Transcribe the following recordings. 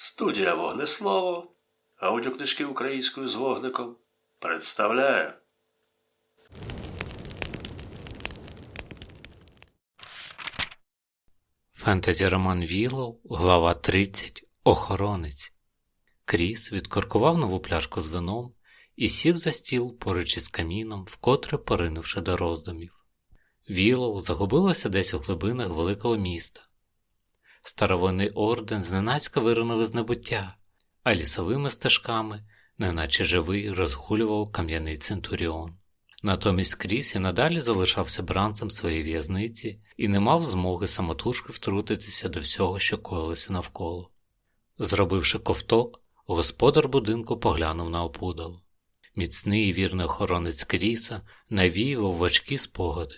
Студія Вогнеслово, аудіокнижки українською з вогником представляє. Фентезі роман Віллоу, глава 30. Охоронець. Кріс відкоркував нову пляшку з вином і сів за стіл поруч із каміном, вкотре поринувши до роздумів. Віллоу загубилося десь у глибинах великого міста. Старовинний орден зненацька виринув із небуття, а лісовими стежками, неначе живий, розгулював кам'яний центуріон. Натомість Кріс і надалі залишався бранцем своєї в'язниці і не мав змоги самотужки втрутитися до всього, що коїлося навколо. Зробивши ковток, господар будинку поглянув на опудало. Міцний і вірний охоронець Кріса навіював важкі спогади.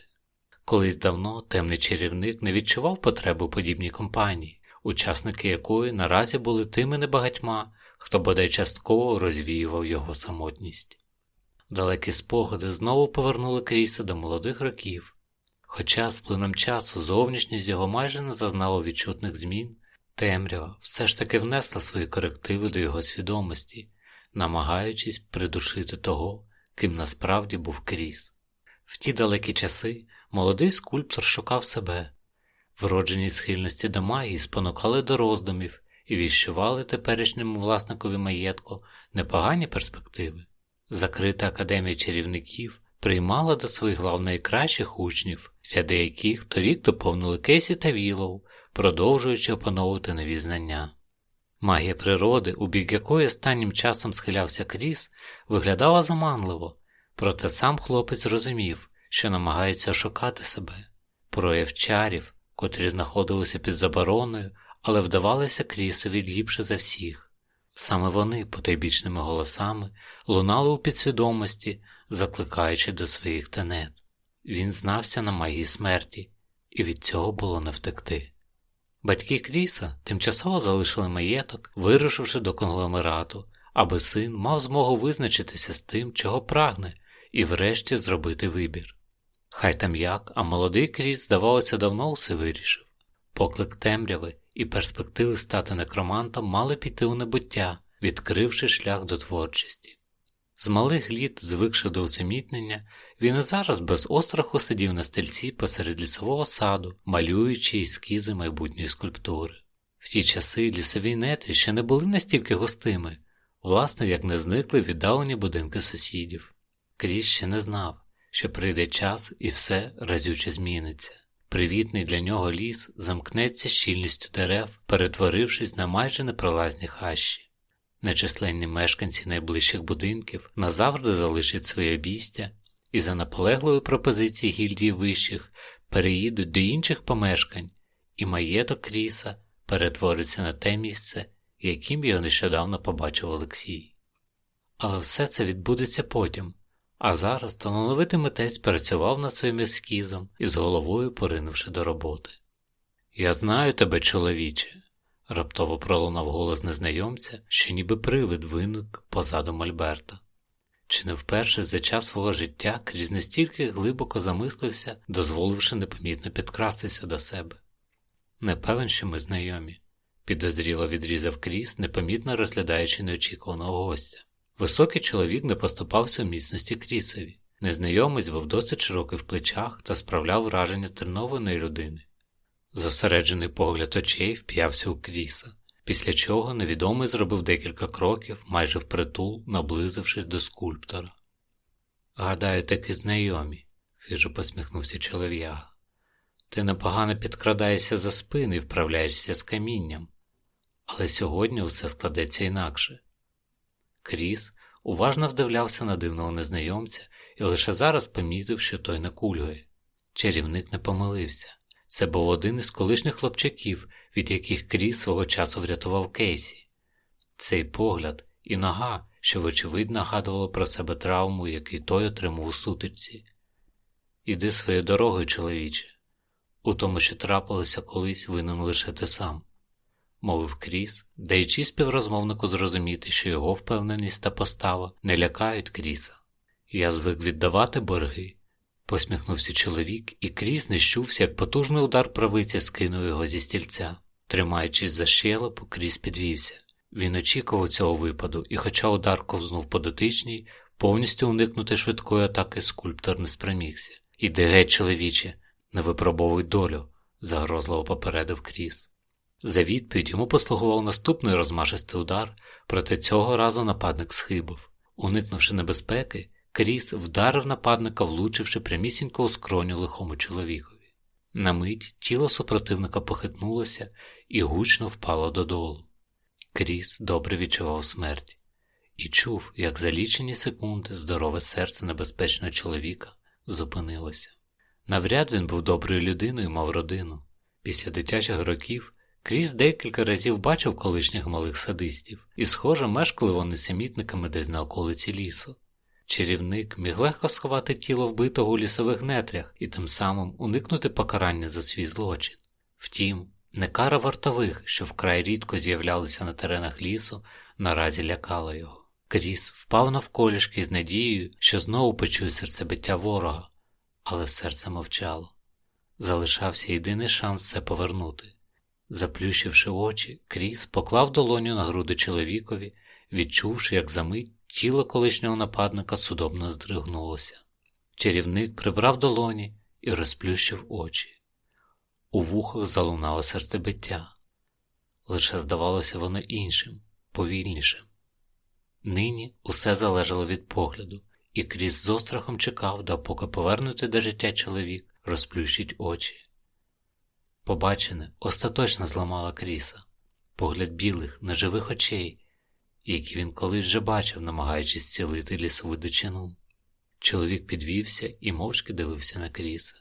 Колись давно темний чарівник не відчував потреби подібній компанії, учасники якої наразі були тими небагатьма, хто бодай частково розвіював його самотність. Далекі спогади знову повернули Кріса до молодих років. Хоча з плином часу зовнішність його майже не зазнала відчутних змін, темрява все ж таки внесла свої корективи до його свідомості, намагаючись придушити того, ким насправді був Кріс. В ті далекі часи молодий скульптор шукав себе, вроджені схильності до магії спонукали до роздумів і віщували теперішньому власникові маєтку непогані перспективи. Закрита академія чарівників приймала до своїх глав найкращих учнів, ряди яких торік доповнили Кейсі та Вілоу, продовжуючи опановувати нові знання. Магія природи, у бік якої останнім часом схилявся Кріс, виглядала заманливо, проте сам хлопець розумів, що намагається ошукати себе, прояв чарів, котрі знаходилися під забороною, але вдавалися Крісові ліпше за всіх. Саме вони потайбічними голосами лунали у підсвідомості, закликаючи до своїх тенет. Він знався на магії смерті, і від цього було не втекти. Батьки Кріса тимчасово залишили маєток, вирушивши до конгломерату, аби син мав змогу визначитися з тим, чого прагне, і врешті зробити вибір. Хай там як, а молодий Кріс, здавалося, давно усе вирішив. Поклик темряви і перспективи стати некромантом мали піти у небуття, відкривши шлях до творчості. З малих літ, звикши до усамітнення, він і зараз без остраху сидів на стільці посеред лісового саду, малюючи ескізи майбутньої скульптури. В ті часи лісові нетрі ще не були настільки густими, власне, як не зникли віддалені будинки сусідів. Кріс ще не знав, що прийде час і все разюче зміниться. Привітний для нього ліс замкнеться щільністю дерев, перетворившись на майже непролазні хащі. Нечисленні мешканці найближчих будинків назавжди залишать своє обійстя і за наполеглою пропозицією гільдії вищих переїдуть до інших помешкань, і маєток Кріса перетвориться на те місце, яким його нещодавно побачив Олексій. Але все це відбудеться потім. А зараз талановитий митець працював над своїм ескізом і з головою поринувши до роботи. Я знаю тебе, чоловіче, раптово пролунав голос незнайомця, що ніби привид виник позаду Мольберта. Чи не вперше за час свого життя крізь настільки глибоко замислився, дозволивши непомітно підкрастися до себе? Не певен, що ми знайомі, підозріло відрізав кріс, непомітно розглядаючи неочікуваного гостя. Високий чоловік не поступався у міцності крісові. Незнайомець був досить широкий в плечах та справляв враження тренованої людини. Зосереджений погляд очей вп'явся у кріса, після чого невідомий зробив декілька кроків, майже впритул, наблизившись до скульптора. Гадаю, таки знайомі, хижо посміхнувся чолов'яга. Ти непогано підкрадаєшся за спини і вправляєшся з камінням, але сьогодні усе складеться інакше. Кріс уважно вдивлявся на дивного незнайомця і лише зараз помітив, що той не кульгає. Чарівник не помилився. Це був один із колишніх хлопчаків, від яких Кріс свого часу врятував Кейсі. Цей погляд і нога, що, вочевидь, нагадувало про себе травму, який той отримав у сутичці. Іди своєю дорогою, чоловіче. У тому, що трапилося колись, винен лише ти сам мовив Кріс, даючи співрозмовнику зрозуміти, що його впевненість та постава не лякають Кріса. Я звик віддавати борги, посміхнувся чоловік, і Кріс не щувся, як потужний удар правиці скинув його зі стільця. Тримаючись за щелепу, Кріс підвівся. Він очікував цього випаду, і хоча удар ковзнув по дотичній, повністю уникнути швидкої атаки скульптор не спромігся. Іди геть, чоловіче, не випробовуй долю, загрозливо попередив Кріс. За відповідь йому послугував наступний розмашистий удар, проте цього разу нападник схибив. Уникнувши небезпеки, Кріс вдарив нападника, влучивши прямісінько у скроню лихому чоловікові. На мить тіло супротивника похитнулося і гучно впало додолу. Кріс добре відчував смерть і чув, як за лічені секунди здорове серце небезпечного чоловіка зупинилося. Навряд він був доброю людиною і мав родину. Після дитячих років Кріс декілька разів бачив колишніх малих садистів, і, схоже, мешкали вони самітниками десь на околиці лісу. Чарівник міг легко сховати тіло вбитого у лісових нетрях і тим самим уникнути покарання за свій злочин. Втім, не кара вартових, що вкрай рідко з'являлися на теренах лісу, наразі лякала його. Кріс впав навколішки з надією, що знову почує серцебиття ворога, але серце мовчало. Залишався єдиний шанс це повернути. Заплющивши очі, Кріс поклав долоню на груди чоловікові, відчувши, як за мить тіло колишнього нападника судомно здригнулося. Чарівник прибрав долоні і розплющив очі. У вухах залунало серцебиття. Лише здавалося воно іншим, повільнішим. Нині усе залежало від погляду, і Кріс з острахом чекав, допоки повернутий до життя чоловік розплющить очі. Побачене остаточно зламала Кріса, погляд білих, неживих очей, які він колись вже бачив, намагаючись зцілити лісову дичину. Чоловік підвівся і мовчки дивився на Кріса.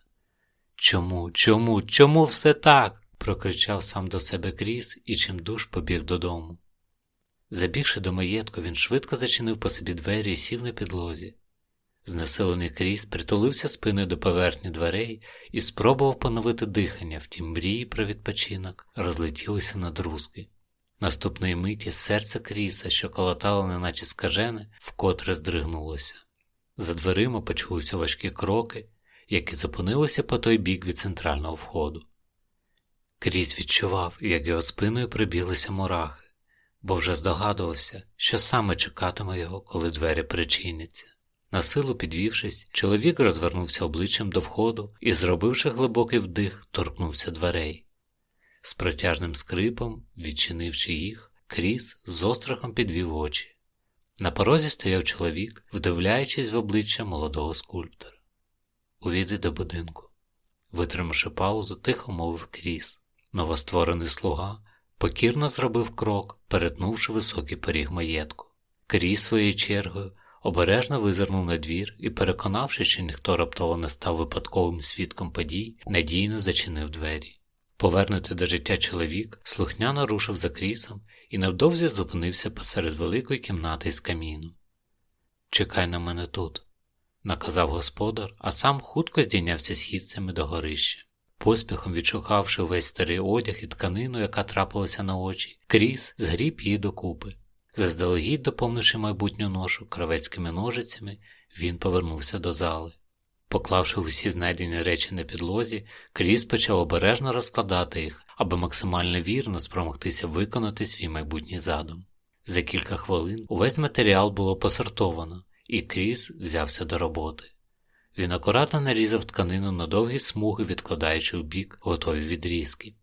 Чому, чому, чому все так? прокричав сам до себе Кріс і чимдуж побіг додому. Забігши до маєтку, він швидко зачинив по собі двері і сів на підлозі. Знесилений Кріс притулився спиною до поверхні дверей і спробував поновити дихання, втім мрії про відпочинок розлетілися на друзки. Наступної миті серце Кріса, що колотало неначе скажене, вкотре здригнулося. За дверима почулися важкі кроки, які зупинилися по той бік від центрального входу. Кріс відчував, як його спиною прибіглися мурахи, бо вже здогадувався, що саме чекатиме його, коли двері причиняться. Насилу підвівшись, чоловік розвернувся обличчям до входу і, зробивши глибокий вдих, торкнувся дверей. З протяжним скрипом, відчинивши їх, Кріс з острахом підвів очі. На порозі стояв чоловік, вдивляючись в обличчя молодого скульптора. Увійди до будинку. Витримавши паузу, тихо мовив Кріс. Новостворений слуга покірно зробив крок, перетнувши високий поріг маєтку. Кріс своєю чергою обережно визирнув на двір і, переконавши, що ніхто раптово не став випадковим свідком подій, надійно зачинив двері. Повернутий до життя чоловік слухняно рушив за крісом і невдовзі зупинився посеред великої кімнати з каміну. Чекай на мене тут, наказав господар, а сам хутко здійнявся східцями до горища. Поспіхом відшукавши увесь старий одяг і тканину, яка трапилася на очі, кріс згріб її докупи. Заздалегідь доповнивши майбутню ношу кравецькими ножицями, він повернувся до зали. Поклавши усі знайдені речі на підлозі, Кріс почав обережно розкладати їх, аби максимально вірно спромогтися виконати свій майбутній задум. За кілька хвилин увесь матеріал було посортовано, і Кріс взявся до роботи. Він акуратно нарізав тканину на довгі смуги, відкладаючи в бік готові відрізки.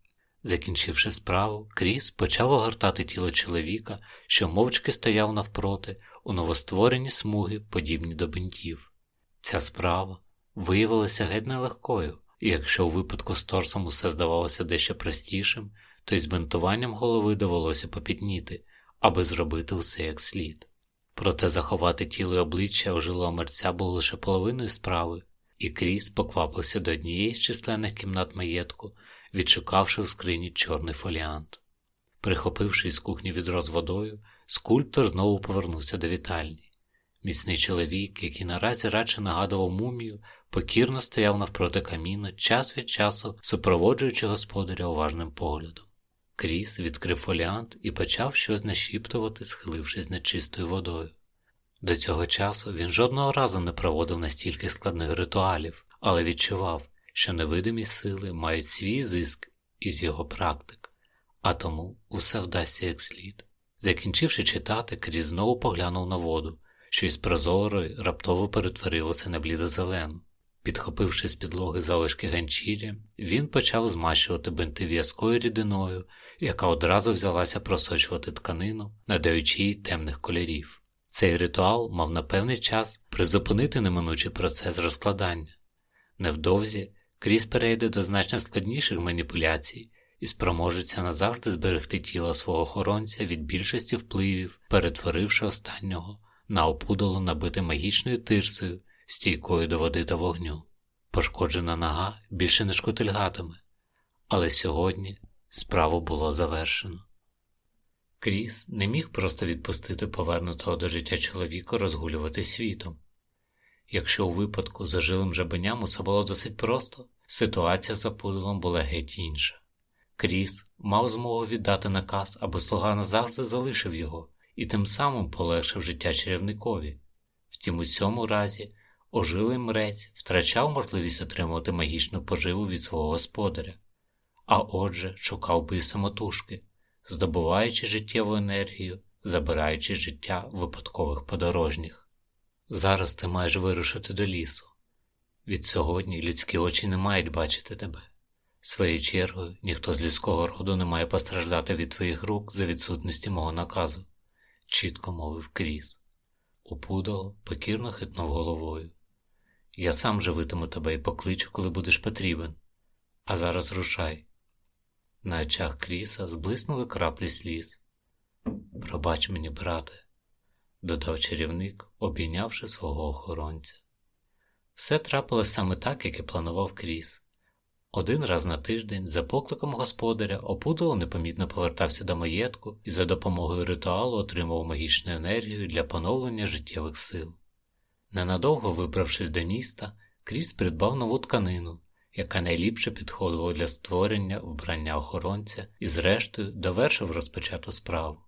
Закінчивши справу, Кріс почав огортати тіло чоловіка, що мовчки стояв навпроти, у новостворені смуги, подібні до бинтів. Ця справа виявилася геть нелегкою, і якщо у випадку з торсом усе здавалося дещо простішим, то й з бинтуванням голови довелося попітніти, аби зробити усе як слід. Проте заховати тіло й обличчя ожилого мерця було лише половиною справи, і Кріс поквапився до однієї з численних кімнат маєтку, відшукавши в скрині чорний фоліант. Прихопивши із кухні відро з водою, скульптор знову повернувся до вітальні. Міцний чоловік, який наразі радше нагадував мумію, покірно стояв навпроти каміна, час від часу супроводжуючи господаря уважним поглядом. Кріс відкрив фоліант і почав щось нашіптувати, схилившись над чистою водою. До цього часу він жодного разу не проводив настільки складних ритуалів, але відчував, що невидимі сили мають свій зиск із його практик, а тому усе вдасться як слід. Закінчивши читати, Кріс знову поглянув на воду, що із прозорої раптово перетворилося на блідозелену. Підхопивши з підлоги залишки ганчір'я, він почав змащувати бинти в'язкою рідиною, яка одразу взялася просочувати тканину, надаючи їй темних кольорів. Цей ритуал мав на певний час призупинити неминучий процес розкладання. Невдовзі Кріс перейде до значно складніших маніпуляцій і спроможеться назавжди зберегти тіло свого охоронця від більшості впливів, перетворивши останнього на опудало набите магічною тирсою, стійкою до води та вогню. Пошкоджена нога більше не шкутильгатиме, але сьогодні справу було завершено. Кріс не міг просто відпустити повернутого до життя чоловіка розгулювати світом. Якщо у випадку з зажилим жабеням усе було досить просто, ситуація за пудалом була геть інша. Кріс мав змогу віддати наказ, аби слуга назавжди залишив його і тим самим полегшив життя чарівникові. Втім, у цьому разі ожилий мрець втрачав можливість отримувати магічну поживу від свого господаря, а отже, шукав би самотужки, здобуваючи життєву енергію, забираючи життя випадкових подорожніх. Зараз ти маєш вирушити до лісу. Від сьогодні людські очі не мають бачити тебе. Своєю чергою, ніхто з людського роду не має постраждати від твоїх рук за відсутності мого наказу, чітко мовив Кріс. Опудало покірно хитнув головою. Я сам живитиму тебе і покличу, коли будеш потрібен. А зараз рушай. На очах Кріса зблиснули краплі сліз. Пробач мені, брате, додав чарівник, обійнявши свого охоронця. Все трапилось саме так, як і планував Кріс. Один раз на тиждень, за покликом господаря, опудало непомітно повертався до маєтку і за допомогою ритуалу отримав магічну енергію для поновлення життєвих сил. Ненадовго вибравшись до міста, Кріс придбав нову тканину, яка найліпше підходила для створення вбрання охоронця і, зрештою, довершив розпочату справу.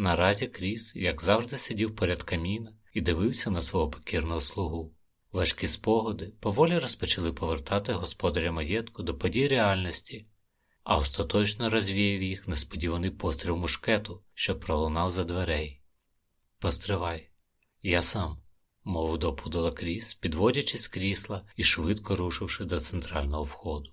Наразі Кріс, як завжди, сидів поряд каміна і дивився на свого покірного слугу. Важкі спогади поволі розпочали повертати господаря маєтку до подій реальності, а остаточно розвіяв їх несподіваний постріл мушкету, що пролунав за дверей. Постривай, я сам, мовив до пудала Кріс, підводячись з крісла і швидко рушивши до центрального входу.